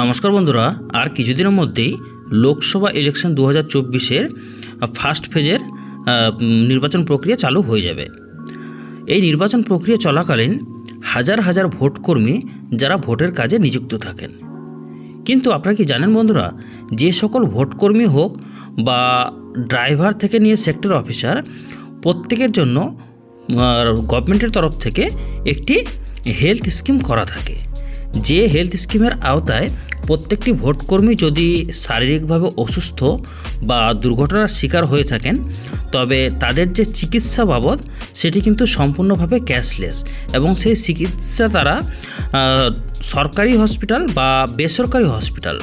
নমস্কার বন্ধুরা, আর কিছুদিনের মধ্যেই লোকসভা ইলেকশন দু হাজার চব্বিশের ফার্স্ট ফেজের নির্বাচন প্রক্রিয়া চালু হয়ে যাবে। এই নির্বাচন প্রক্রিয়া চলাকালীন হাজার হাজার ভোটকর্মী যারা ভোটের কাজে নিযুক্ত থাকেন। কিন্তু আপনারা কি জানেন বন্ধুরা, যে সকল ভোটকর্মী হোক বা ড্রাইভার থেকে নিয়ে সেক্টর অফিসার প্রত্যেকের জন্য গভর্নমেন্টের তরফ থেকে একটি হেলথ স্কিম করা থাকে। যে হেলথ স্কিমের আওতায় প্রত্যেকটি ভোটকর্মী যদি শারীরিকভাবে অসুস্থ বা দুর্ঘটনার শিকার হয়ে থাকেন, তবে তাদের যে চিকিৎসা বাবদ, সেটি কিন্তু সম্পূর্ণভাবে ক্যাশলেস এবং সেই চিকিৎসা তারা সরকারি হসপিটাল বা বেসরকারি হসপিটাল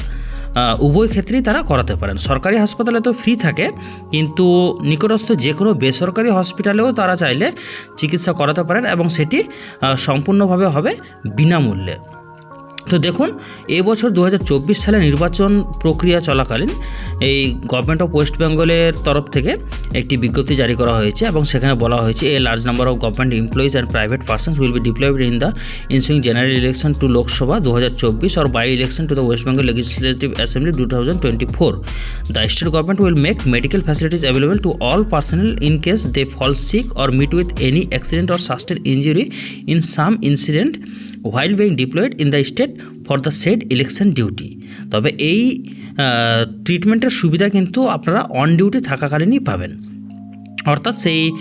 উভয় ক্ষেত্রেই তারা করাতে পারেন। সরকারি হাসপাতালে তো ফ্রি থাকে, কিন্তু নিকটস্থ যে কোনো বেসরকারি হসপিটালেও তারা চাইলে চিকিৎসা করাতে পারেন এবং সেটি সম্পূর্ণভাবে হবে বিনামূল্যে। তো দেখুন, এবছর দু হাজার চব্বিশ সালে নির্বাচন প্রক্রিয়া চলাকালীন এই গভর্নমেন্ট অফ ওয়েস্ট বেঙ্গলের তরফ থেকে একটি বিজ্ঞপ্তি জারি করা হয়েছে এবং সেখানে বলা হয়েছে a large number of government employees and private persons will be deployed in the ensuing general election to Lok Sabha two or bye election to the West Bengal legislative assembly two thousand twenty four the state government will make medical facilities available to all personal in case they fall sick or meet with any accident or sustain injury in some incident while being deployed in the state for the said election duty তবে এই ট্রিটমেন্টের সুবিধা কিন্তু আপনারা on duty থাকাকালীনই পাবেন। অর্থাৎ সেই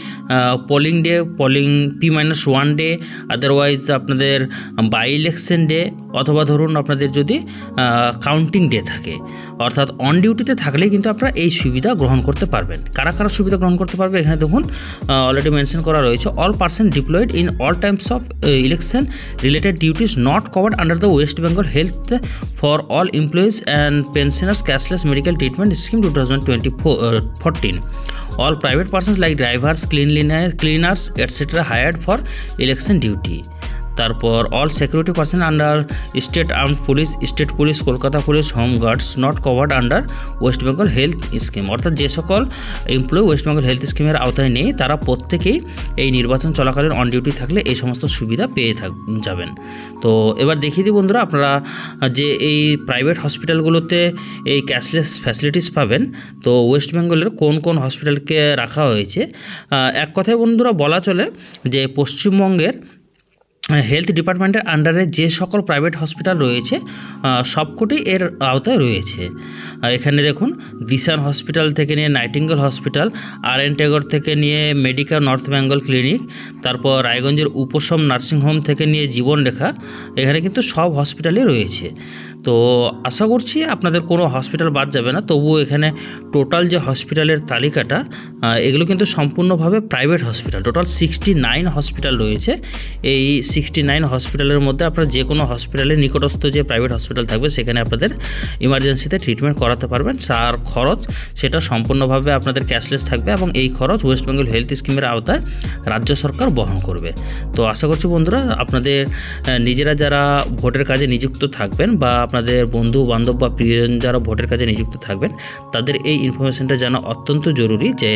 polling day polling P minus one day otherwise আপনাদের বাই ইলেকশন ডে অথবা ধরুন আপনাদের যদি কাউন্টিং ডে থাকে, অর্থাৎ অন ডিউটিতে থাকলেই কিন্তু আপনারা এই সুবিধা গ্রহণ করতে পারবেন। কারা কারা সুবিধা গ্রহণ করতে পারবে? এখানে দেখুন অলরেডি মেনশন করা রয়েছে all person deployed in all times of election related duties not covered under the West Bengal health for all employees and pensioners cashless medical treatment scheme two thousand twenty fourteen all private persons like drivers cleanliness cleaners etcetera hired for election duty. তারপর all security person under state arm police state police Kolkata police home guards not covered under West Bengal health scheme অর্থাৎ যে সকল employee West Bengal health স্কিমের আওতায় নেই, তারা প্রত্যেকেই এই নির্বাচন চলাকালীন অন ডিউটি থাকলে এই সমস্ত সুবিধা পেয়ে থাক, যাবেন। তো এবার দেখিয়ে দিই বন্ধুরা, আপনারা যে এই প্রাইভেট হসপিটালগুলোতে এই ক্যাশলেস ফ্যাসিলিটিস পাবেন, তো ওয়েস্ট বেঙ্গলের কোন কোন হসপিটালকে রাখা হয়েছে? এক কথায় বন্ধুরা বলা চলে যে পশ্চিমবঙ্গের হেলথ ডিপার্টমেন্টের আন্ডারে যে সকল প্রাইভেট হসপিটাল রয়েছে সবকটি এর আওতায় রয়েছে। এখানে দেখুন দিশান হসপিটাল থেকে নিয়ে Nightingale hospital R N Tagore থেকে নিয়ে মেডিকেল নর্থ বেঙ্গল ক্লিনিক তারপর রায়গঞ্জের উপশম নার্সিংহোম থেকে নিয়ে জীবনরেখা, এখানে কিন্তু সব হসপিটালই রয়েছে। তো আশা করছি আপনাদের কোনো হসপিটাল বাদ যাবে না, তবুও এখানে টোটাল যে হসপিটালের তালিকাটা এগুলো কিন্তু সম্পূর্ণভাবে private hospital total sixty nine hospital রয়েছে। এই সিক্সটি নাইন হসপিটালের মধ্যে আপনারা যে কোনো হসপিটালের নিকটস্থ যে প্রাইভেট হসপিটাল থাকবে, সেখানে আপনাদের ইমার্জেন্সিতে ট্রিটমেন্ট করাতে পারবেন। আর খরচ, সেটা সম্পূর্ণভাবে আপনাদের ক্যাশলেস থাকবে এবং এই খরচ ওয়েস্ট বেঙ্গল হেলথ স্কিমের আওতায় রাজ্য সরকার বহন করবে। তো আশা করছি বন্ধুরা, আপনাদের নিজেরা যারা ভোটের কাজে নিযুক্ত থাকবেন বা আপনাদের বন্ধু বান্ধব বা প্রিয়জন যারা ভোটের কাজে নিযুক্ত থাকবেন, তাদের এই ইনফরমেশনটা জানা অত্যন্ত জরুরি যে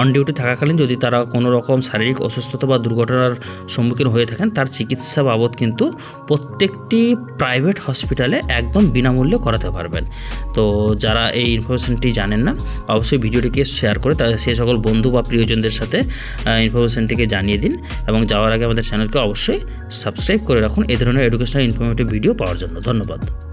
অন ডিউটি থাকাকালীন যদি তারা কোনো রকম শারীরিক অসুস্থতা বা দুর্ঘটনার সম্মুখীন হয়ে থাকেন তার চিকিৎসা বাবদ কিন্তু প্রত্যেকটি প্রাইভেট হসপিটালে একদম বিনামূল্যে করাতে পারবেন। তো যারা এই ইনফরমেশনটি জানেন না, অবশ্যই ভিডিওটিকে শেয়ার করে তাদের, সে সকল বন্ধু বা প্রিয়জনদের সাথে ইনফরমেশনটিকে জানিয়ে দিন এবং যাওয়ার আগে আমাদের চ্যানেলকে অবশ্যই সাবস্ক্রাইব করে রাখুন। এ ধরনের এডুকেশনাল ইনফরমেটিভ ভিডিও পাওয়ার জন্য। ধন্যবাদ।